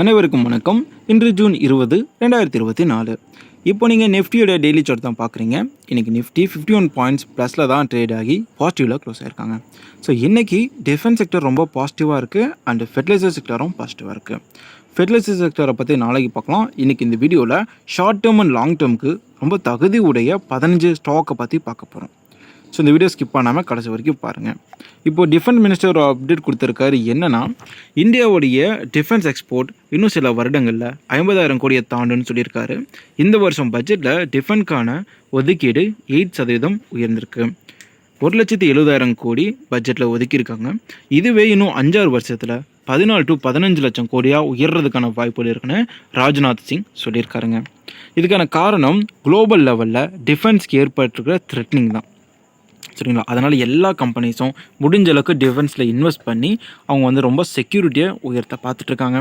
அனைவருக்கும் வணக்கம். இன்று ஜூன் இருபது ரெண்டாயிரத்தி இருபத்தி நாலு. இப்போ நீங்கள் நிஃப்டியோட டெய்லி சார்ட் தான் பார்க்குறீங்க. இன்றைக்கி நிஃப்டி ஃபிஃப்டி ஒன் பாயிண்ட்ஸ் ப்ளஸில் தான் ட்ரேட் ஆகி பாசிட்டிவில் க்ளோஸ் ஆயிருக்காங்க. ஸோ இன்றைக்கி டிஃபென்ஸ் செக்டர் ரொம்ப பாசிட்டிவாக இருக்குது அண்ட் ஃபெர்டிலைசர் செக்டரும் பாசிட்டிவாக இருக்குது ஃபெர்டிலைசர் செக்டரை பற்றி நாளைக்கு பார்க்கலாம். இன்றைக்கி இந்த வீடியோவில் ஷார்ட் டேர்ம் அண்ட் லாங் டேர்முக்கு ரொம்ப தகுதி உடைய பதினஞ்சு ஸ்டாக்கை பற்றி பார்க்க போகிறோம் ஸோ இந்த வீடியோ ஸ்கிப் பண்ணாமல் கடைசி வரைக்கும் பாருங்கள் இப்போ டிஃபென்ஸ் மினிஸ்டர் அப்டேட் கொடுத்துருக்காரு. என்னன்னா இந்தியாவுடைய டிஃபென்ஸ் எக்ஸ்போர்ட் இன்னும் சில வருடங்களில் ஐம்பதாயிரம் கோடியை தாண்டுன்னு சொல்லியிருக்காரு. இந்த வருஷம் பட்ஜெட்டில் டிஃபென்ஸ்க்கான ஒதுக்கீடு எயிட் சதவீதம் உயர்ந்திருக்கு. ஒரு லட்சத்தி எழுபதாயிரம் கோடி பட்ஜெட்டில் ஒதுக்கியிருக்காங்க. இதுவே இன்னும் அஞ்சாறு வருஷத்தில் பதினாலு டு பதினஞ்சு லட்சம் கோடியாக உயர்றதுக்கான வாய்ப்புகள் இருக்குன்னு ராஜ்நாத் சிங் சொல்லியிருக்காருங்க. இதுக்கான காரணம் குளோபல் லெவலில் டிஃபென்ஸ்க்கு ஏற்பட்டிருக்கிற த்ரெட்னிங் தான். சரிங்களா? அதனால் எல்லா கம்பெனிஸும் முடிஞ்ச அளவுக்கு டிஃபென்ஸில் இன்வெஸ்ட் பண்ணி அவங்க வந்து ரொம்ப செக்யூரிட்டியை உயர்த்த பார்த்துட்ருக்காங்க.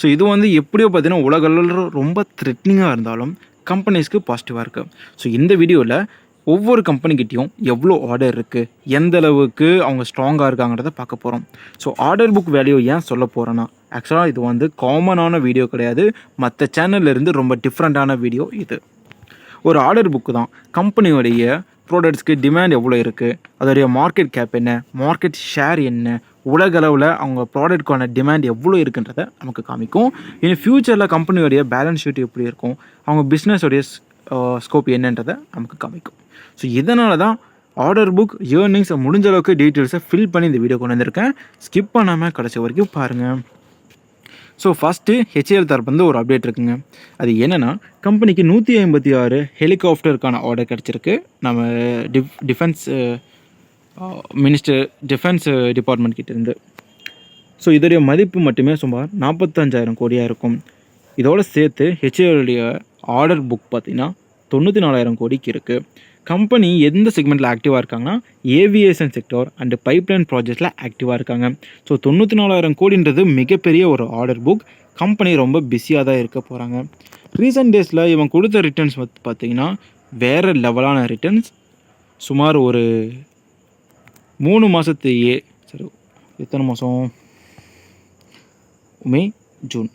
ஸோ இது வந்து எப்படியோ பார்த்தீங்கன்னா உலகளவில் ரொம்ப த்ரெட்னிங்காக இருந்தாலும் கம்பெனிஸ்க்கு பாசிட்டிவாக இருக்குது ஸோ இந்த வீடியோவில் ஒவ்வொரு கம்பெனிக்கிட்டேயும் எவ்வளோ ஆர்டர் இருக்குது எந்த அளவுக்கு அவங்க ஸ்ட்ராங்காக இருக்காங்கிறத பார்க்க போகிறோம் ஸோ ஆர்டர் புக் வேல்யூ ஏன் சொல்ல போகிறேன்னா ஆக்சுவலாக இது வந்து காமனான வீடியோ கிடையாது. மற்ற சேனல்லேருந்து ரொம்ப டிஃப்ரெண்ட்டான வீடியோ இது. ஒரு ஆர்டர் புக்கு தான் கம்பெனியோடைய ப்ராடக்ட்ஸ்க்கு டிமாண்ட் எவ்வளோ இருக்குது அதோடைய மார்க்கெட் கேப் என்ன? மார்க்கெட் ஷேர் என்ன? உலக அளவில் அவங்க ப்ராடக்ட்க்கான டிமாண்ட் எவ்வளோ இருக்குன்றத நமக்கு காமிக்கும். இனி ஃப்யூச்சரில் கம்பெனியோடைய பேலன்ஸ் ஷீட் எப்படி இருக்கும்? அவங்க பிஸ்னஸோடைய ஸ்கோப் என்னன்றதை நமக்கு காமிக்கும். ஸோ இதனால தான் ஆர்டர் புக் இயர்னிங்ஸை முடிஞ்ச அளவுக்கு டீட்டெயில்ஸை ஃபில் பண்ணி இந்த வீடியோ கொண்டு வந்திருக்கேன். ஸ்கிப் பண்ணாமல் கடைசி வரைக்கும் பாருங்கள் ஸோ ஃபஸ்ட்டு ஹெச்ஏஎல் தரப்புலேருந்து ஒரு அப்டேட் இருக்குங்க. அது என்னென்னா கம்பெனிக்கு நூற்றி ஐம்பத்தி ஆறு ஹெலிகாப்டருக்கான ஆர்டர் கிடச்சிருக்கு. நம்ம டிஃப் டிஃபென்ஸ் மினிஸ்டர் டிஃபென்ஸ் டிபார்ட்மெண்ட் கிட்டேருந்து ஸோ இதோடைய மதிப்பு மட்டுமே சுமார் நாற்பத்தஞ்சாயிரம் கோடியாக இருக்கும். இதோடு சேர்த்து ஹெச்ஏஎலுடைய ஆர்டர் புக் பார்த்திங்கன்னா தொண்ணூற்றி நாலாயிரம் கோடிக்கு இருக்குது கம்பெனி எந்த செக்மெண்ட்டில் ஆக்டிவாக இருக்காங்கன்னா ஏவியேஷன் செக்டர் அண்டு பைப்லைன் ப்ராஜெக்டில் ஆக்டிவாக இருக்காங்க. ஸோ தொண்ணூற்றி நாலாயிரம் கோடின்றது மிகப்பெரிய ஒரு ஆர்டர் புக் கம்பெனி ரொம்ப பிஸியாக தான் இருக்க போகிறாங்க ரீசெண்ட் டேஸில் இவன் கொடுத்த ரிட்டர்ன்ஸ் வந்து பார்த்திங்கன்னா வேறு லெவலான ரிட்டர்ன்ஸ் சுமார் ஒரு மூணு மாதத்துலேயே சரி எத்தனை மாதம் மே ஜூன்.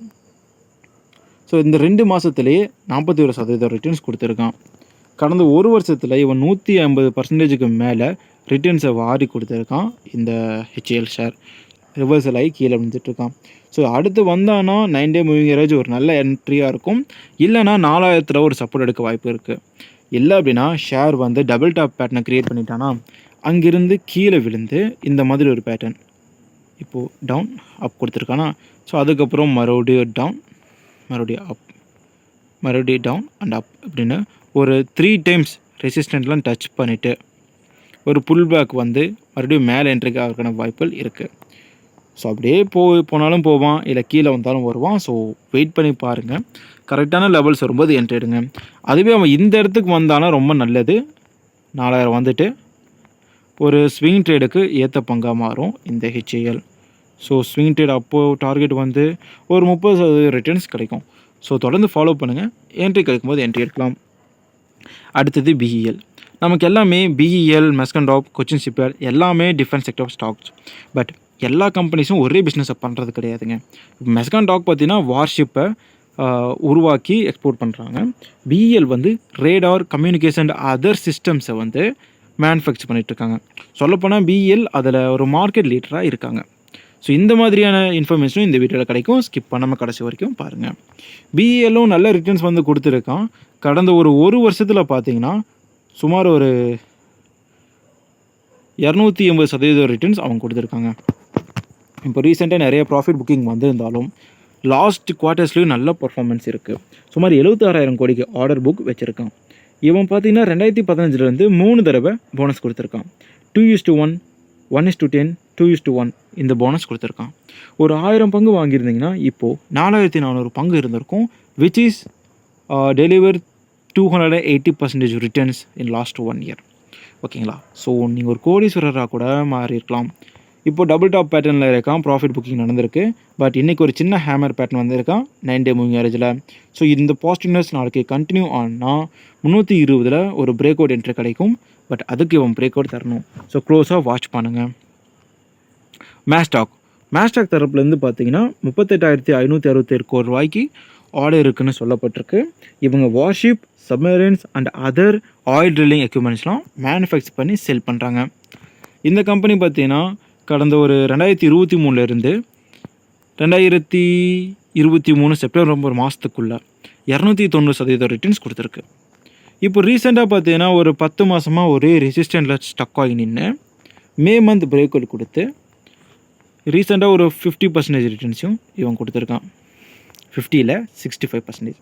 ஸோ இந்த ரெண்டு மாதத்துலேயே நாற்பத்தி ஒரு சதவீதம் ரிட்டர்ன்ஸ் கொடுத்துருக்கான். கடந்த ஒரு வருஷத்தில் இவன் நூற்றி ஐம்பது பர்சன்டேஜுக்கு மேலே ரிட்டர்ன்ஸை வாரி கொடுத்துருக்கான் இந்த ஹெச்ஏஎல் ஷேர் ரிவர்சல் ஆகி கீழே விழுந்துட்டுருக்கான். ஸோ அடுத்து வந்தானா நைன் டே மூவிங் ஏரேஜ் ஒரு நல்ல என்ட்ரியாக இருக்கும். இல்லைனா நாலாயிரத்தில் ஒரு சப்போர்ட் எடுக்க வாய்ப்பு இருக்குது இல்லை அப்படின்னா ஷேர் வந்து டபுள் டாப் பேட்டர்னை க்ரியேட் பண்ணிட்டானா அங்கிருந்து கீழே விழுந்து இந்த மாதிரி ஒரு பேட்டர்ன் இப்போது டவுன் அப் கொடுத்துருக்கானா. ஸோ அதுக்கப்புறம் மறுபடியும் டவுன் மறுபடியும் அப் மறுபடியும் டவுன் அண்ட் அப் அப்படின்னு ஒரு த்ரீ டைம்ஸ் ரெசிஸ்டண்ட்லாம் டச் பண்ணிவிட்டு ஒரு புல் பேக் வந்து மறுபடியும் மேலே என்ட்ரிக்கு ஆகிறதுக்கான வாய்ப்புகள் இருக்குது ஸோ அப்படியே போ போனாலும் போவான் இல்லை கீழே வந்தாலும் வருவான். ஸோ வெயிட் பண்ணி பாருங்கள் கரெக்டான லெவல்ஸ் வரும்போது என்ட்ரி எடுங்க. அதுவே அவன் இந்த இடத்துக்கு வந்தானா ரொம்ப நல்லது. நாலாயிரம் வந்துட்டு ஒரு ஸ்விங் ட்ரேடுக்கு ஏற்ற பங்காக மாறும் இந்த ஹெச்ஏஎல் ஸோ ஸ்விங் ட்ரேட் அப்போது டார்கெட் வந்து ஒரு முப்பது சதவீத ரிட்டர்ன்ஸ் கிடைக்கும். ஸோ தொடர்ந்து ஃபாலோ பண்ணுங்கள் என்ட்ரி கிடைக்கும்போது என்ட்ரி எடுக்கலாம். அடுத்தது பிஇஎல் நமக்கு எல்லாமே பிஇஎல் மெஸ்கண்டாப் கொச்சின் ஷிப்யார்ட் எல்லாமே டிஃப்ரெண்ட் செக்டர் ஸ்டாக்ஸ் பட் எல்லா கம்பெனிஸும் ஒரே பிஸ்னஸை பண்ணுறது கிடையாதுங்க. மெஸ்கான் டாக் பார்த்தீங்கன்னா வார்ஷிப்பை உருவாக்கி எக்ஸ்போர்ட் பண்ணுறாங்க பிஇஎல் வந்து ரேடார் கம்யூனிகேஷன் அதர் சிஸ்டம்ஸை வந்து மேனுஃபேக்சர் பண்ணிகிட்ருக்காங்க சொல்லப்போனால் பிஇஎல் அதில் ஒரு மார்க்கெட் லீடராக இருக்காங்க. ஸோ இந்த மாதிரியான இன்ஃபர்மேஷனும் இந்த வீடியோவில் கிடைக்கும். ஸ்கிப் பண்ணாமல் கடைசி வரைக்கும் பாருங்கள் பிஏலும் நல்ல ரிட்டர்ன்ஸ் வந்து கொடுத்துருக்கான். கடந்த ஒரு ஒரு வருஷத்தில் பார்த்தீங்கன்னா சுமார் ஒரு இரநூத்தி எண்பது சதவீத ரிட்டர்ன்ஸ் அவங்க கொடுத்துருக்காங்க. இப்போ ரீசெண்டாக நிறைய ப்ராஃபிட் புக்கிங் வந்திருந்தாலும் லாஸ்ட் குவார்ட்டர்ஸ்லேயும் நல்ல பர்ஃபார்மன்ஸ் இருக்குது சுமார் எழுபத்தாறாயிரம் கோடிக்கு ஆர்டர் புக் வச்சுருக்கான். இவன் பார்த்தீங்கன்னா ரெண்டாயிரத்தி பதினஞ்சுலேருந்து மூணு தடவை போனஸ் கொடுத்துருக்கான். Two is to one one is to ten two is to one இந்த போனஸ் கொடுத்துருக்கான். ஒரு ஆயிரம் பங்கு வாங்கியிருந்தீங்கன்னா இப்போது நாலாயிரத்தி நானூறு பங்கு இருந்திருக்கும் which is deliver two hundred eighty percentage returns in last one year ஓகேங்களா? ஸோ நீங்கள் ஒரு கோடீஸ்வரராக கூட மாறி இருக்கலாம் இப்போ டபுள் டாப் பேட்டர்னில் இருக்கான் ப்ராஃபிட் புக்கிங் நடந்திருக்கு. பட் இன்றைக்கி ஒரு சின்ன ஹேமர் பேட்டர்ன் வந்திருக்கான் நைன் டே மூவிங் ஆரேஜில் ஸோ இந்த பாசிட்டிவ்னஸ் நாளைக்கு கண்டினியூ ஆனால் முந்நூற்றி இருபதில் ஒரு பிரேக் அவுட் என்ட்ரி கிடைக்கும். பட் அதுக்கு இவன் பிரேக் அவுட் தரணும் ஸோ க்ளோஸாக வாட்ச் பண்ணுங்கள் மேஸ்டாக் மேஸ்டாக் தரப்புலேருந்து பார்த்தீங்கன்னா முப்பத்தெட்டாயிரத்தி ஐநூற்றி அறுபத்தேழு கோடி ரூபாய்க்கு ஆர்டர் இருக்குன்னு சொல்லப்பட்டிருக்கு. இவங்க warship submarines and other oil drilling எக்யூப்மெண்ட்ஸ்லாம் manufacture பண்ணி செல் பண்ணுறாங்க இந்த கம்பெனி பார்த்தீங்கன்னா கடந்த ஒரு ரெண்டாயிரத்தி இருபத்தி மூணுலேருந்து ரெண்டாயிரத்தி இருபத்தி மூணு செப்டம்பர் மாதத்துக்குள்ளே இரநூத்தி தொண்ணூறு சதவீதம் ரிட்டர்ன்ஸ் கொடுத்துருக்கு. இப்போ ரீசெண்டாக பார்த்தீங்கன்னா ஒரு பத்து மாதமாக ஒரே ரெசிஸ்டண்ட்டில் ஸ்டக் ஆகி நின்று மே மந்த் பிரேக் கொடுத்து ரீசெண்டாக ஒரு ஃபிஃப்டி பர்சன்டேஜ் ரிட்டர்ன்ஸையும் இவன் கொடுத்துருக்கான். ஃபிஃப்டியில் சிக்ஸ்டி ஃபைவ் பர்சன்டேஜ்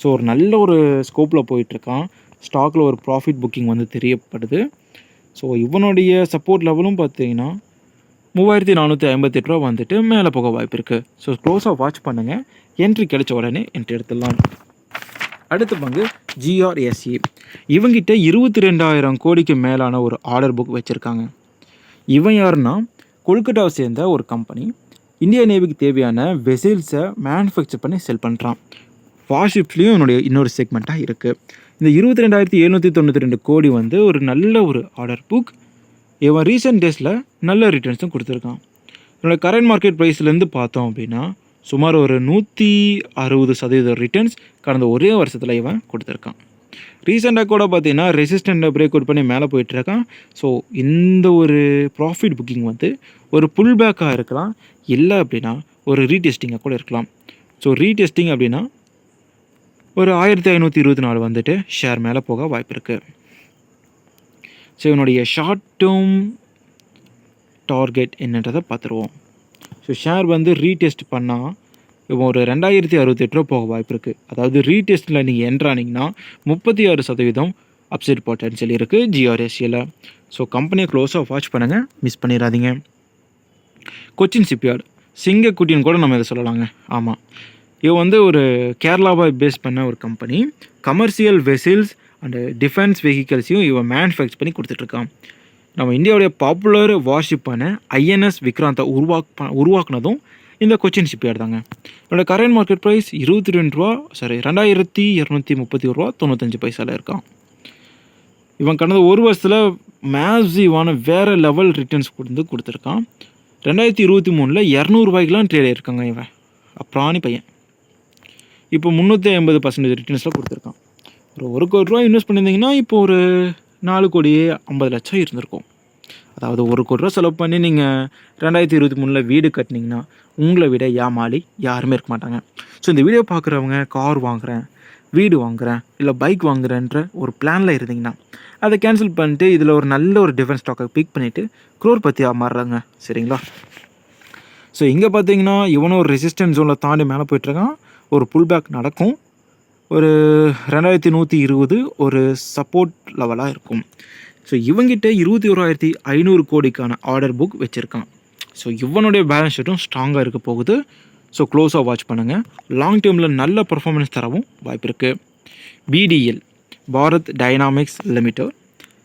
ஸோ ஒரு நல்ல ஒரு ஸ்கோப்பில் போயிட்டுருக்கான். ஸ்டாக்கில் ஒரு ப்ராஃபிட் புக்கிங் வந்து தெரியப்படுது. ஸோ இவனுடைய சப்போர்ட் லெவலும் பார்த்தீங்கன்னா மூவாயிரத்தி நானூற்றி ஐம்பத்தெட்டு ரூபா வந்துட்டு மேலே போக வாய்ப்பு இருக்குது ஸோ க்ளோஸாக வாட்ச் பண்ணுங்கள் என்ட்ரி கிடைச்ச உடனே என்ட்ரி எடுத்துடலாம். அடுத்த பங்கு ஜிஆர்எஸ்சி இவங்கிட்ட இருபத்தி ரெண்டாயிரம் கோடிக்கு மேலான ஒரு ஆர்டர் புக் வச்சுருக்காங்க. இவன் யாருன்னா கொல்கட்டாவை சேர்ந்த ஒரு கம்பெனி இந்திய நேவிக்கு தேவையான வெசில்ஸை மேனுஃபேக்சர் பண்ணி செல் பண்ணுறான் வார்ஷிப்ஸ்லேயும் என்னுடைய இன்னொரு செக்மெண்ட்டாக இருக்குது இந்த இருபத்தி ரெண்டாயிரத்தி எழுநூற்றி தொண்ணூற்றி ரெண்டு கோடி வந்து ஒரு நல்ல ஒரு ஆர்டர் புக் இவன் ரீசெண்ட் டேஸில் நல்ல ரிட்டர்ன்ஸும் கொடுத்துருக்கான். என்னோட கரண்ட் மார்க்கெட் ப்ரைஸ்லேருந்து பார்த்தோம் அப்படின்னா சுமார் ஒரு நூற்றி அறுபது சதவீத ரிட்டர்ன்ஸ் கடந்த ஒரே வருஷத்தில் இவன் கொடுத்துருக்கான். ரீசெண்டாக கூட பார்த்தீங்கன்னா ரெசிஸ்டண்ட்டை பிரேக் அவுட் பண்ணி மேலே போயிட்டுருக்கான் ஸோ இந்த ஒரு ப்ராஃபிட் புக்கிங் வந்து ஒரு புல் பேக்காக இருக்கலாம். இல்லை அப்படின்னா ஒரு ரீடெஸ்டிங்காக கூட இருக்கலாம். ஸோ ரீடெஸ்டிங் அப்படின்னா ஒரு ஆயிரத்தி ஐநூற்றி இருபத்தி நாலு வந்துட்டு ஷேர் மேலே போக வாய்ப்பு இருக்குது ஸோ இவனுடைய ஷார்ட் டேர்ம் டார்கெட் என்னன்றதை பார்த்துருவோம். ஸோ ஷேர் வந்து ரீடெஸ்ட் பண்ணால் ஒரு ரெண்டாயிரத்தி அறுபத்தெட்டு ரூபா போக வாய்ப்பு இருக்குது அதாவது ரீடெஸ்ட்டில் நீங்கள் என்ட்ரானிங்கன்னா முப்பத்தி ஆறு சதவீதம் அப்சைட் பொட்டன்ஷியல் இருக்குது ஜிஆர்எஸ்சியில் ஸோ கம்பெனியை க்ளோஸாக வாட்ச் பண்ணுங்கள் மிஸ் பண்ணிடாதீங்க. கொச்சின் சிப்யார்டு சிங்கக்குட்டின்னு கூட நம்ம இதை சொல்லலாங்க. ஆமாம் இவன் வந்து ஒரு கேரளாவை பேஸ் பண்ண ஒரு company commercial vessels and defence வெஹிக்கல்ஸையும் இவன் மேனுஃபேக்சர் பண்ணி கொடுத்துட்ருக்கான். நம்ம இந்தியாவுடைய பாப்புலர் வார்ஷிப்பான ஐஎன்எஸ் விக்ராந்தை உருவாக் உருவாக்குனதும் இந்த கொச்சின் ஷிப்யார்ட் தாங்க. இதோட கரண்ட் மார்க்கெட் ப்ரைஸ் இருபத்தி ரெண்டு ரூபா சாரி ரெண்டாயிரத்தி இரநூத்தி முப்பத்தி ஒரு ரூபா தொண்ணூத்தஞ்சு பைசாவில் இருக்கான். இவன் கடந்த ஒரு வருஷத்தில் மேசிவான வேறு லெவல் ரிட்டர்ன்ஸ் கொடுத்து கொடுத்துருக்கான். ரெண்டாயிரத்தி இருபத்தி மூணில் இரநூறுபாய்க்கெலாம் ட்ரேட் ஆகிருக்காங்க இவன். அப்புறானி பையன். இப்போ முந்நூற்றி ஐம்பது பர்சன்டேஜ் ரிட்டர்ன்ஸில் கொடுத்துருக்கான். ஒரு ஒரு கோடி ரூபா இன்வெஸ்ட் பண்ணியிருந்தீங்கன்னா இப்போ ஒரு நாலு கோடி ஐம்பது லட்சம் இருந்திருக்கும். அதாவது ஒரு கோடி ரூபா செலவு பண்ணி நீங்கள் ரெண்டாயிரத்தி இருபத்தி மூணில் வீடு கட்டினீங்கன்னா உங்களை விட ஏமாளி யாருமே இருக்க மாட்டாங்க. ஸோ இந்த வீடியோ பார்க்குறவங்க கார் வாங்குகிறேன் வீடு வாங்குகிறேன் இல்லை பைக் வாங்குறேன்ற ஒரு பிளானில் இருந்தீங்கன்னா அதை கேன்சல் பண்ணிட்டு இதில் ஒரு நல்ல ஒரு டிஃபென்ஸ் ஸ்டாக்கை பிக் பண்ணிவிட்டு க்ரோர் பற்றியாக மாறுறாங்க. சரிங்களா? ஸோ இங்கே பார்த்தீங்கன்னா இவனும் ஒரு ரெசிஸ்டன்ஸ் ஜோனில் தாண்டி மேலே போயிட்டுருக்கான். ஒரு புல் பேக் நடக்கும். ஒரு ரெண்டாயிரத்தி நூற்றி இருபது ஒரு சப்போர்ட் லெவலாக இருக்கும். ஸோ இவங்கிட்ட இருபத்தி ஓராயிரத்தி ஐநூறு கோடிக்கான ஆர்டர் புக் வச்சுருக்கான். ஸோ இவனுடைய பேலன்ஸ் ஷீட்டும் ஸ்ட்ராங்காக இருக்க போகுது. ஸோ க்ளோஸாக வாட்ச் பண்ணுங்கள் லாங் டேர்மில் நல்ல பர்ஃபார்மன்ஸ் தரவும் வாய்ப்பு இருக்குது பிடிஎல் பாரத் டைனாமிக்ஸ் லிமிட்டட்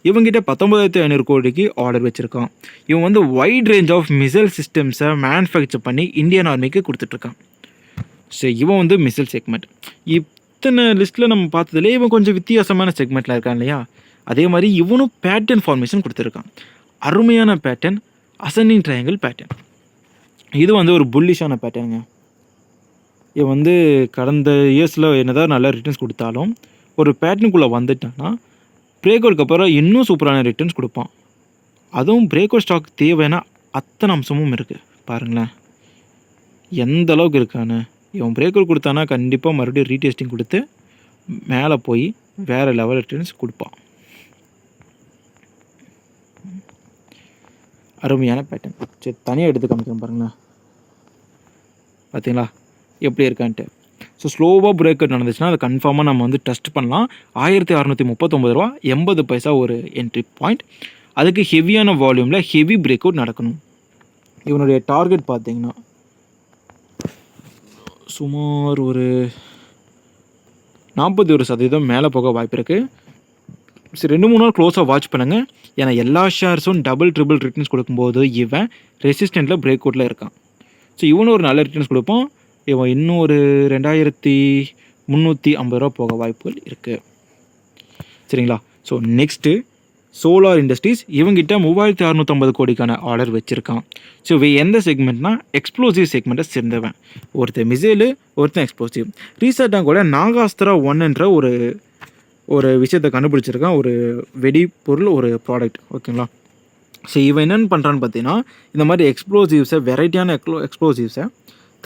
இவங்கிட்ட பத்தொம்பதாயிரத்தி ஐநூறு கோடிக்கு ஆர்டர் வச்சுருக்கான். இவன் வந்து வைட் ரேஞ்ச் ஆஃப் மிசைல் சிஸ்டம்ஸை மேனுஃபேக்சர் பண்ணி இந்தியன் ஆர்மிக்கு கொடுத்துட்ருக்கான். ஸோ இவன் வந்து மிசைல் செக்மெண்ட் இத்தனை லிஸ்ட்டில் நம்ம பார்த்ததுலேயே இவன் கொஞ்சம் வித்தியாசமான செக்மெண்ட்டில் இருக்கான் இல்லையா? அதே மாதிரி இவனும் பேட்டர்ன் ஃபார்மேஷன் கொடுத்துருக்கான். அருமையான பேட்டர்ன் அசனிங் ட்ரையாங்கிள் பேட்டர்ன் இது வந்து ஒரு புல்லிஷான பேட்டர்னுங்க இவன் வந்து கடந்த இயர்ஸில் என்னதான் நல்ல ரிட்டர்ன்ஸ் கொடுத்தாலும் ஒரு பேட்டர்னுக்குள்ளே வந்துட்டான்னா பிரேக் அவுட்க்கு அப்புறம் இன்னும் சூப்பரான ரிட்டர்ன்ஸ் கொடுப்பான். அதுவும் பிரேக் அவுட் ஸ்டாக் தேவைன்னா அத்தனை அம்சமும் இருக்குது பாருங்களேன். எந்த அளவுக்கு இருக்கான்னு. இவன் பிரேக் அவுட் கொடுத்தானா கண்டிப்பாக மறுபடியும் ரீடெஸ்டிங் கொடுத்து மேலே போய் வேறு லெவல் ரிட்டர்ன்ஸ் கொடுப்பான். அருமையான பேட்டர்ன் சரி தனியாக எடுத்து காமிக்கிறேன் பாருங்களேன். பார்த்தீங்களா எப்படி இருக்கான்ட்டு. ஸோ ஸ்லோவாக பிரேக் அவுட் நடந்துச்சுன்னா அதை கன்ஃபார்மாக நம்ம வந்து டெஸ்ட் பண்ணலாம். ஆயிரத்தி அறநூற்றி முப்பத்தொம்பது ரூபா எண்பது பைசா ஒரு என்ட்ரி பாயிண்ட் அதுக்கு ஹெவியான வால்யூமில் ஹெவி பிரேக் அவுட் நடக்கணும். இவனுடைய டார்கெட் பார்த்தீங்கன்னா சுமார் ஒரு நாற்பத்தி ஒரு சதவீதம் மேலே போக வாய்ப்பு இருக்குது ரெண்டு மூணு நாள் க்ளோஸாக வாட்ச் பண்ணுங்கள் ஏன்னா எல்லா ஷேர்ஸும் டபுள் ட்ரிபிள் ரிட்டர்ன்ஸ் கொடுக்கும்போது இவன் ரெசிஸ்டண்ட்டில் பிரேக் அவுட்டில் இருக்கான். ஸோ இவனும் ஒரு நல்ல ரிட்டர்ன்ஸ் கொடுப்பான். இவன் இன்னும் ஒரு ரெண்டாயிரத்தி முந்நூற்றி ஐம்பது ரூபா போக வாய்ப்புகள் இருக்குது சரிங்களா? ஸோ நெக்ஸ்ட்டு சோலார் இண்டஸ்ட்ரீஸ் இவங்கிட்ட மூவாயிரத்தி அறநூற்றம்பது கோடிக்கான ஆர்டர் வச்சுருக்கான். ஸோ இவன் எந்த செக்மெண்ட்னா எக்ஸ்ப்ளோசிவ் செக்மெண்ட்டை சேர்ந்தவன். ஒருத்தன் மிசைலு ஒருத்தன் எக்ஸ்ப்ளோசிவ் ரீசெண்டாக கூட நாகாஸ்திரா ஒன்னுன்ற ஒரு ஒரு விஷயத்தை கண்டுபிடிச்சிருக்கான். ஒரு வெடிப்பொருள் ஒரு ப்ராடக்ட் ஓகேங்களா? ஸோ இவன் என்னென்னு பண்ணுறான்னு பார்த்தீங்கன்னா இந்த மாதிரி எக்ஸ்ப்ளோசிவ்ஸை வெரைட்டியான எக்ஸ்ப்ளோ எக்ஸ்ப்ளோசிவ்ஸை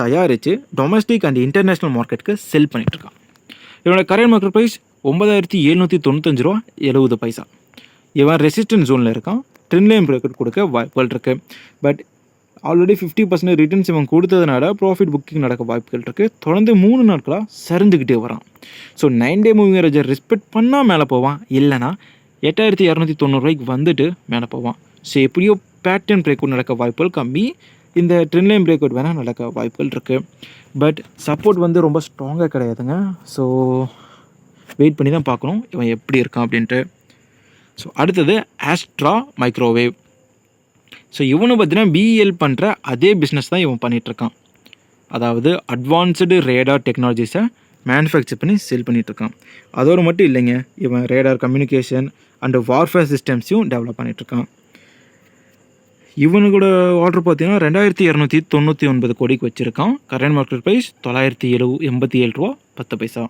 தயாரித்து டொமஸ்டிக் அண்ட் இன்டர்நேஷ்னல் மார்க்கெட்டுக்கு செல் பண்ணிகிட்ருக்கான் இவனோட கரண்ட் மார்க்கெட் ப்ரைஸ் ஒன்பதாயிரத்தி எழுநூற்றி தொண்ணூத்தஞ்சு ரூபா எழுபது பைசா. இவன் ரெசிஸ்டன்ட் ஜோனில் இருக்கான். ட்ரெண்ட் லைன் பிரேக்கெட் கொடுக்க வாய்ப்புகள் இருக்குது but already fifty percent returns இவன் கொடுத்ததுனால ப்ராஃபிட் புக்கிங் நடக்க வாய்ப்புகள் இருக்குது தொடர்ந்து மூணு நாட்களாக சரிந்துக்கிட்டே வரான். ஸோ நைன் டே மூவிங் ரேஜர் ரெஸ்பெக்ட் பண்ணால் மேலே போவான். இல்லைனா எட்டாயிரத்தி இரநூத்தி தொண்ணூறுரூவாய்க்கு வந்துட்டு மேலே போவான். ஸோ எப்படியோ பேட்டர்ன் பிரேக் அவுட் நடக்க வாய்ப்புகள் கம்மி. இந்த ட்ரெண்ட் லைன் பிரேக் அவுட் வேணால் நடக்க வாய்ப்புகள் இருக்குது பட் சப்போர்ட் வந்து ரொம்ப ஸ்ட்ராங்காக கிடையாதுங்க. ஸோ வெயிட் பண்ணி தான் பார்க்கணும். இவன் எப்படி இருக்கான் அப்படின்ட்டு. ஸோ அடுத்தது ஆஸ்ட்ரா மைக்ரோவேவ் ஸோ இவனை பார்த்தீங்கன்னா பிஇஎல் பண்ணுற அதே பிஸ்னஸ் தான் இவன் பண்ணிகிட்ருக்கான் அதாவது அட்வான்ஸ்டு ரேடார் டெக்னாலஜிஸை மேனுஃபேக்சர் பண்ணி செல் பண்ணிகிட்ருக்கான் அதோடு மட்டும் இல்லைங்க இவன் ரேடார் கம்யூனிகேஷன் அண்டு வார்ஃபேர் சிஸ்டம்ஸையும் டெவலப் பண்ணிகிட்ருக்கான் இவனுக்கூட ஆர்டர் பார்த்தீங்கன்னா ரெண்டாயிரத்தி இரநூத்தி தொண்ணூற்றி ஒன்பது கோடிக்கு வச்சுருக்கான். கரண்ட் மார்க்கெட் ப்ரைஸ் தொள்ளாயிரத்தி எழு எண்பத்தி ஏழு ரூபா பத்து பைசா.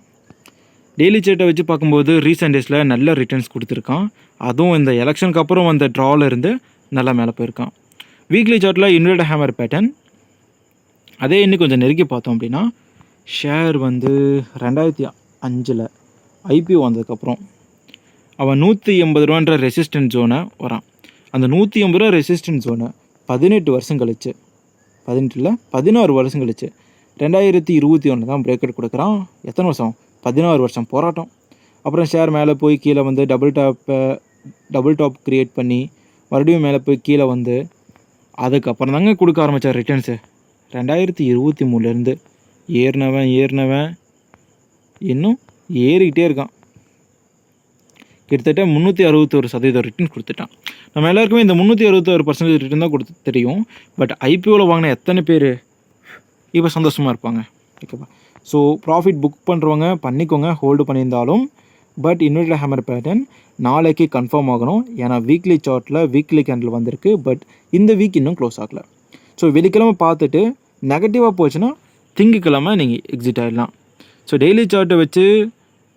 டெய்லி சேட்டை வச்சு பார்க்கும்போது ரீசெண்ட் டேஸில் நல்ல ரிட்டர்ன்ஸ் கொடுத்துருக்கான். அதுவும் இந்த எலெக்ஷனுக்கு அப்புறம் வந்த ட்ராவில் இருந்து நல்லா மேலே போயிருக்கான். வீக்லி சார்ட்டில் இன்வெர்ட் ஹேமர் பேட்டர்ன் அதே இன்னும் கொஞ்சம் நெருக்கி பார்த்தோம் அப்படின்னா ஷேர் வந்து ரெண்டாயிரத்தி அஞ்சில் ஐபிஓ வந்ததுக்கப்புறம் அவன் நூற்றி எண்பது ரூபான்ற ரெசிஸ்டன்ட் ஜோனை வரான். அந்த நூற்றி எண்பது ரூபா ரெசிஸ்டன்ட் ஜோனை பதினெட்டு வருஷம் கழிச்சு பதினெட்டில் பதினாறு வருஷம் கழிச்சு ரெண்டாயிரத்தி இருபத்தி ஒன்று தான் பிரேக்கெட் கொடுக்குறான். எத்தனை வருஷம்? பதினாறு வருஷம் போராட்டம். அப்புறம் ஷேர் மேலே போய் கீழே வந்து டபுள் டாப்பை டபுள் டாப் க்ரியேட் பண்ணி மறுபடியும் மேலே போய் கீழே வந்து அதுக்கப்புறம் தாங்க கொடுக்க ஆரம்பித்தார் ரிட்டர்ன்ஸு. ரெண்டாயிரத்தி இருபத்தி மூணுலேருந்து ஏறினவன் ஏறினவன் இன்னும் ஏறிக்கிட்டே இருக்கான். கிட்டத்தட்ட முந்நூற்றி அறுபத்தொரு சதவீதம் ரிட்டர்ன் கொடுத்துட்டான். நம்ம எல்லாருக்குமே இந்த முந்நூற்றி அறுபத்தோரு பர்சன்டேஜ் ரிட்டர்ன் தான் கொடுத்து தெரியும். பட் ஐபிஓவில் வாங்கின எத்தனை பேர்? இப்போ சந்தோஷமாக இருப்பாங்க. ஓகேவா ஸோ ப்ராஃபிட் புக் பண்ணுறவங்க பண்ணிக்கோங்க. ஹோல்டு பண்ணியிருந்தாலும் பட் இன்வெர்டர் ஹேமர் பேட்டர்ன் நாளைக்கு கன்ஃபார்ம் ஆகணும். ஏன்னா வீக்லி சார்ட்டில் வீக்லி கேண்டில் வந்திருக்கு. பட் இந்த வீக் இன்னும் க்ளோஸ் ஆகலை. ஸோ வெள்ளிக்கிழமை பார்த்துட்டு நெகட்டிவாக போச்சுன்னா திங்கக்கிழமை நீங்கள் எக்ஸிட் ஆகிடலாம் ஸோ டெய்லி சார்ட்டை வச்சு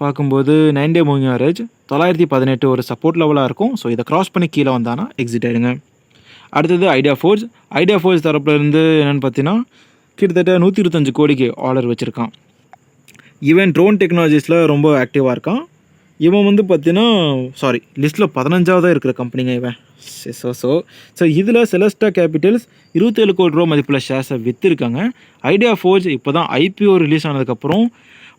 பார்க்கும்போது நைன் டே மூவிங் ஆவரேஜ் தொள்ளாயிரத்தி பதினெட்டு ஒரு சப்போர்ட் லெவலாக இருக்கும். ஸோ இதை க்ராஸ் பண்ணி கீழே வந்தானா எக்ஸிட் ஆகிடுங்க அடுத்தது ஐடியா ஃபோர்ஸ் ஐடியா ஃபோர்ஸ் தரப்புலேருந்து என்னென்னு பார்த்தீங்கன்னா கிட்டத்தட்ட நூற்றி இருபத்தஞ்சு கோடிக்கு ஆர்டர் வச்சுருக்கான். ஈவன் ட்ரோன் டெக்னாலஜிஸில் ரொம்ப ஆக்டிவாக இருக்கான். இவன் வந்து பார்த்தீங்கன்னா சாரி லிஸ்ட்டில் பதினஞ்சாவதாக இருக்கிற கம்பெனிங்க இவன். ஸோ ஸோ ஸோ இதில் செலஸ்டா கேபிட்டல்ஸ் இருபத்தேழு கோடி ரூபா மதிப்பில் ஷேர்ஸை விற்றுருக்காங்க ஐடியா ஃபோர்ஸ் இப்போ தான் ஐபிஓ ரிலீஸ் ஆனதுக்கப்புறம்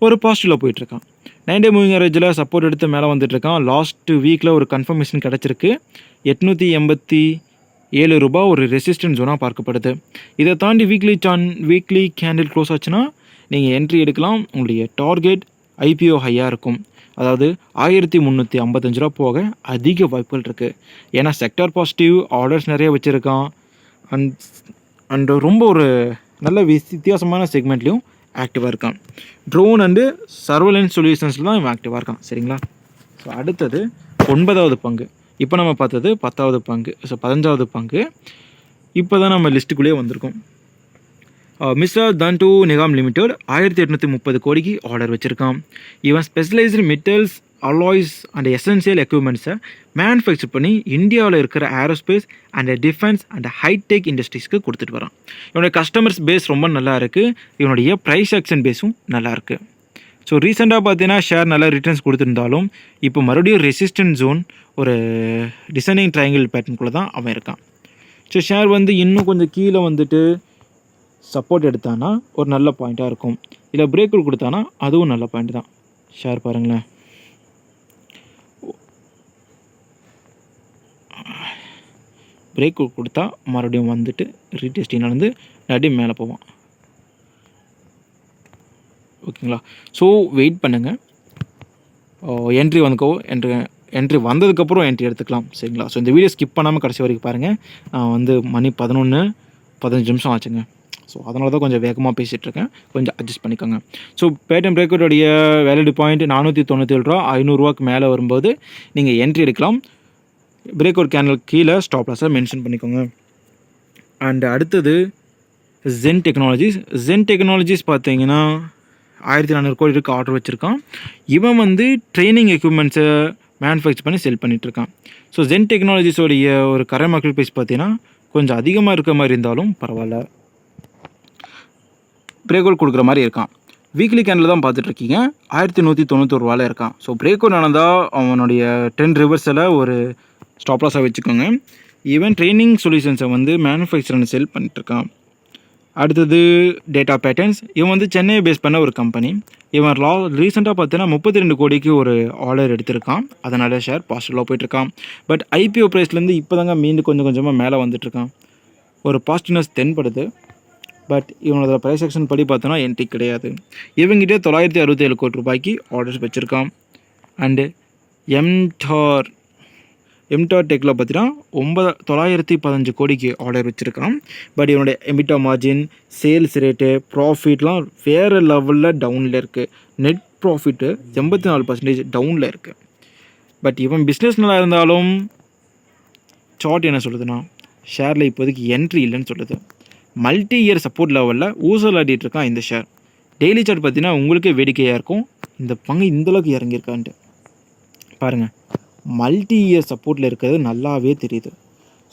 ஒரு பாசிட்டிவில் போயிட்டுருக்கான். நைன் டே மூவிங் அரேஜில் சப்போர்ட் எடுத்து மேலே வந்துட்டுருக்கான். லாஸ்ட் வீக்கில் ஒரு கன்ஃபர்மேஷன் கிடச்சிருக்கு. எட்நூற்றி எண்பத்தி ஏழு ரூபாய் ஒரு ரெசிஸ்டன்ட் ஜோனாக பார்க்கப்படுது. இதை தாண்டி வீக்லி சான் வீக்லி கேண்டில் க்ளோஸ் ஆச்சுன்னா நீங்கள் என்ட்ரி எடுக்கலாம். உங்களுடைய டார்கெட் ஐபிஓ ஹையாக இருக்கும். அதாவது ஆயிரத்தி முந்நூற்றி ஐம்பத்தஞ்சு ரூபா போக அதிக வாய்ப்புகள் இருக்குது ஏன்னா செக்டார் பாசிட்டிவ் ஆர்டர்ஸ் நிறைய வச்சுருக்கான். அண்ட் அண்ட் ரொம்ப ஒரு நல்ல வித்தியாசமான செக்மெண்ட்லேயும் ஆக்டிவாக இருக்கான். ட்ரோன் அண்டு சர்வலன்ஸ் சொல்யூஷன்ஸில் தான் இவன் ஆக்டிவாக இருக்கான். சரிங்களா? ஸோ அடுத்தது ஒன்பதாவது பங்கு. இப்போ நம்ம பார்த்தது பத்தாவது பங்கு ஸோ பதினஞ்சாவது பங்கு. இப்போ தான் நம்ம லிஸ்ட்டுக்குள்ளேயே வந்திருக்கோம். மிஸ்ரா தன்டு நிகாம் லிமிடெட் ஆயிரத்தி எட்நூற்றி முப்பது கோடிக்கு ஆர்டர் வச்சுருக்கான் இவன் specialised metals alloys and essential எக்யூப்மெண்ட்ஸை manufacture பண்ணி இந்தியாவில் இருக்கிற aerospace and defence and high tech இண்டஸ்ட்ரீஸ்க்கு கொடுத்துட்டு வரான். இவனுடைய கஸ்டமர்ஸ் பேஸ் ரொம்ப நல்லா இருக்குது இவனுடைய ப்ரைஸ் ஆக்ஷன் பேஸும் நல்லா இருக்குது ஸோ ரீசெண்டாக பார்த்தீங்கன்னா ஷேர் நல்லா ரிட்டர்ன்ஸ் கொடுத்துருந்தாலும் இப்போ மறுபடியும் ரெசிஸ்டன்ட் ஜோன் ஒரு டிசைனிங் ட்ரையாங்கிள் பேட்டர்னுக்குள்ளே தான் அவன் இருக்கான். ஸோ ஷேர் வந்து இன்னும் கொஞ்சம் கீழே வந்துட்டு சப்போர்ட் எடுத்தானா ஒரு நல்ல பாயிண்ட்டாக இருக்கும். இல்லை பிரேக்குள் கொடுத்தானா அதுவும் நல்ல பாயிண்ட் தான். ஷேர் பாருங்களேன். பிரேக் கொடுத்தா மறுபடியும் வந்துட்டு ரீடெஸ்டிங் நடந்து நடி மேலே போவான். ஓகேங்களா? ஸோ வெயிட் பண்ணுங்கள் என்ட்ரி வந்துக்கோ என்ட்ரி என்ட்ரி வந்ததுக்கப்புறம் என்ட்ரி எடுத்துக்கலாம். சரிங்களா? ஸோ இந்த வீடியோ ஸ்கிப் பண்ணாமல் கடைசி வரைக்கும் பாருங்கள் நான் வந்து மணி பதினொன்று பதினஞ்சு நிமிஷம் ஆச்சுங்க. ஸோ அதனால தான் கொஞ்சம் வேகமாக பேசிகிட்டு இருக்கேன் கொஞ்சம் அட்ஜஸ்ட் பண்ணிக்கோங்க. ஸோ பேட்டன் பிரேக்கோடைய வேலிடி பாயிண்ட் நானூற்றி தொண்ணூற்றி ஏழு ரூபா ஐநூறுரூவாக்கு மேலே வரும்போது நீங்கள் என்ட்ரி எடுக்கலாம். பிரேக் அவுட் கேனல் கீழே ஸ்டாப் லாஸை மென்ஷன் பண்ணிக்கோங்க. அண்ட் அடுத்தது ஜென் டெக்னாலஜிஸ் ஜென் டெக்னாலஜிஸ் பார்த்தீங்கன்னா ஆயிரத்தி நானூறு இருக்க ஆர்டர் வச்சுருக்கான். இவன் வந்து ட்ரைனிங் எக்யூப்மெண்ட்ஸை மேனுஃபேக்சர் பண்ணி செல் பண்ணிகிட்ருக்கான் ஸோ ஜென் டெக்னாலஜிஸோடைய ஒரு கரை மார்க்கெட் ப்ரைஸ் பார்த்தீங்கன்னா கொஞ்சம் அதிகமாக இருக்க மாதிரி இருந்தாலும் பரவாயில்ல. பிரேக்கோல் கொடுக்குற மாதிரி இருக்கான். வீக்லி கேண்டில் தான் பார்த்துட்ருக்கீங்க. ஆயிரத்தி நூற்றி தொண்ணூத்தொரு ரூபாயில் இருக்கான் ஸோ பிரேக்கோல் நடந்தால் அவனுடைய டென் ரிவர்ஸில் ஒரு ஸ்டாப்லாஸாக வச்சுக்கோங்க. ஈவன் ட்ரைனிங் சொல்யூஷன்ஸை வந்து மேனுஃபேக்சரன் செல் பண்ணிட்டுருக்கான் அடுத்தது டேட்டா பேட்டர்ன்ஸ் இவன் வந்து சென்னையை பேஸ் பண்ண ஒரு கம்பெனி இவன் லா ரீசெண்டாக பார்த்தீங்கன்னா முப்பத்தி ரெண்டு கோடிக்கு ஒரு ஆர்டர் எடுத்திருக்கான். அதனால் ஷேர் பாசிட்டிவாக போயிட்டுருக்கான் பட் ஐபிஓ ப்ரைஸ்லேருந்து இப்போ தாங்க மீண்டும் கொஞ்சம் கொஞ்சமாக மேலே வந்துட்டுருக்கான் ஒரு பாசிட்டிவ்னஸ் தென்படுது. பட் இவனோட ப்ரைஸ் செக்ஷன் படி பார்த்தோன்னா என்ட்ரி கிடையாது. இவங்ககிட்ட தொள்ளாயிரத்தி அறுபத்தி ஏழு கோடி ரூபாய்க்கு ஆர்டர்ஸ் வச்சுருக்கான். அண்டு எம்டார் எம்டார் டெக்கில் பார்த்தீங்கன்னா ஒன்பது தொள்ளாயிரத்தி பதினஞ்சு கோடிக்கு ஆர்டர் வச்சுருக்கான். பட் இவனுடைய எமிட்டா மார்ஜின் சேல்ஸ் ரேட்டு ப்ராஃபிட்லாம் வேறு லெவலில் டவுனில் இருக்குது நெட் ப்ராஃபிட்டு எண்பத்தி நாலு பர்சன்டேஜ் டவுனில் இருக்குது பட் இவன் பிஸ்னஸ் நல்லா இருந்தாலும் சார்ட் என்ன சொல்லுதுன்னா ஷேரில் இப்போதைக்கு என்ட்ரி இல்லைன்னு சொல்லுது. மல்டி இயர் சப்போர்ட் லெவலில் ஊசலாடிட்டு இருக்கான் இந்த ஷேர் டெய்லி சார்ட் பார்த்தீங்கன்னா உங்களுக்கே வேடிக்கையாக இருக்கும். இந்த பங்கு இந்தளவுக்கு இறங்கியிருக்கான்ட்டு. பாருங்கள் மல்டி இயர் சப்போர்ட்டில் இருக்கிறது நல்லாவே தெரியுது.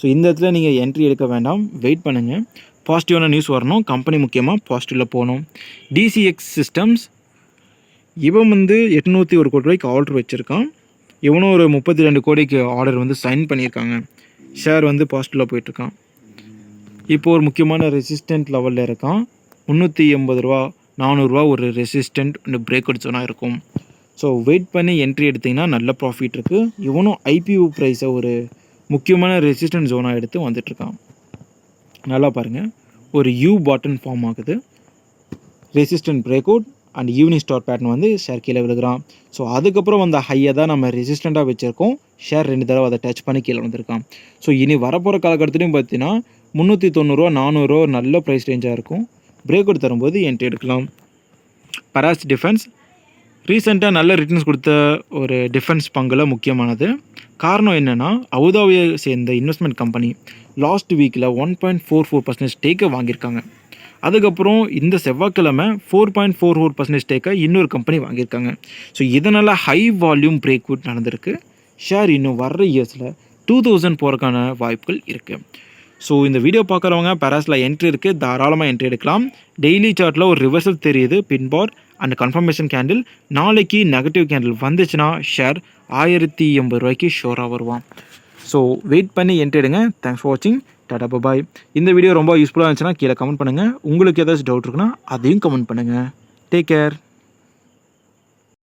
ஸோ இந்த இடத்துல நீங்கள் என்ட்ரி எடுக்க வேண்டாம். வெயிட் பண்ணுங்கள் பாசிட்டிவான நியூஸ் வரணும். கம்பெனி முக்கியமாக பாசிட்டிவில் போகணும். டிசிஎக்ஸ் சிஸ்டம்ஸ் இவன் வந்து எட்நூற்றி ஒரு கோடி ரூபாய்க்கு ஆர்டர் வச்சுருக்கான். இவனும் ஒரு முப்பத்தி ரெண்டு கோடிக்கு ஆர்டர் வந்து சைன் பண்ணியிருக்காங்க. ஷேர் வந்து பாசிட்டிவில் போயிட்டுருக்கான் இப்போ ஒரு முக்கியமான ரெசிஸ்டன்ட் லெவலில் இருக்கான். முந்நூற்றி எண்பது ரூபா நானூறுரூவா ஒரு ரெசிஸ்டன்ட் பிரேக் அவுட் இருக்கும். ஸோ வெயிட் பண்ணி என்ட்ரி எடுத்திங்கன்னா நல்ல ப்ராஃபிட் இருக்குது இவனும் ஐபிஓ ப்ரைஸை ஒரு முக்கியமான ரெசிஸ்டன்ட் ஜோனாக எடுத்து வந்துட்டுருக்கான் நல்லா பாருங்கள் ஒரு யூ பாட்டன் ஃபார்ம் ஆகுது. Resistant breakout and evening star pattern வந்து ஷேர் கீழே விழுகிறான். ஸோ அதுக்கப்புறம் வந்த ஹையை தான் நம்ம ரெசிஸ்டண்ட்டாக வச்சுருக்கோம். ஷேர் ரெண்டு தடவை அதை டச் பண்ணி கீழே வந்திருக்கான் ஸோ இனி வரப்போகிற காலகட்டத்துலையும் பார்த்தீங்கன்னா முந்நூற்றி தொண்ணூறுரூவா நானூறுரூவா நல்ல ப்ரைஸ் ரேஞ்சாக இருக்கும். பிரேக் அவுட் தரும்போது என்ட்ரி எடுக்கலாம். பராஸ் டிஃபென்ஸ் ரீசெண்டாக நல்ல ரிட்டர்ன்ஸ் கொடுத்த ஒரு டிஃபென்ஸ் பங்கில் முக்கியமானது. காரணம் என்னென்னா அவுதாவியை சேர்ந்த இன்வெஸ்ட்மெண்ட் கம்பெனி லாஸ்ட் வீக்கில் one point four four percentage ஸ்டேக்கை வாங்கியிருக்காங்க. அதுக்கப்புறம் இந்த செவ்வாய்க்கிழமை four point four four percentage ஸ்டேக்கை இன்னொரு கம்பெனி வாங்கியிருக்காங்க. ஸோ இதனால் ஹை வால்யூம் பிரேக் அவுட் நடந்திருக்கு. ஷேர் இன்னும் வர்ற இயர்ஸில் டூ தௌசண்ட் போகிறக்கான வாய்ப்புகள் இருக்குது ஸோ இந்த வீடியோ பார்க்குறவங்க பேராஸில் என்ட்ரி இருக்குது தாராளமாக என்ட்ரி எடுக்கலாம். டெய்லி சார்ட்டில் ஒரு ரிவர்சல் தெரியுது. Pin bar and confirmation candle நாளைக்கு நெகட்டிவ் கேண்டில் வந்துச்சுன்னா ஷேர் ஆயிரத்தி எண்பது ரூபாய்க்கு ஷோராக வருவான். ஸோ வெயிட் பண்ணி என்ட்ரி எடுங்க. தேங்க்ஸ் ஃபார் வாட்சிங் டாடா பாய் இந்த வீடியோ ரொம்ப யூஸ்ஃபுல்லாக இருந்துச்சுன்னா கீழே கமெண்ட் பண்ணுங்கள் உங்களுக்கு ஏதாச்சும் டவுட் இருக்குன்னா அதையும் கமெண்ட் பண்ணுங்கள் டேக் கேர்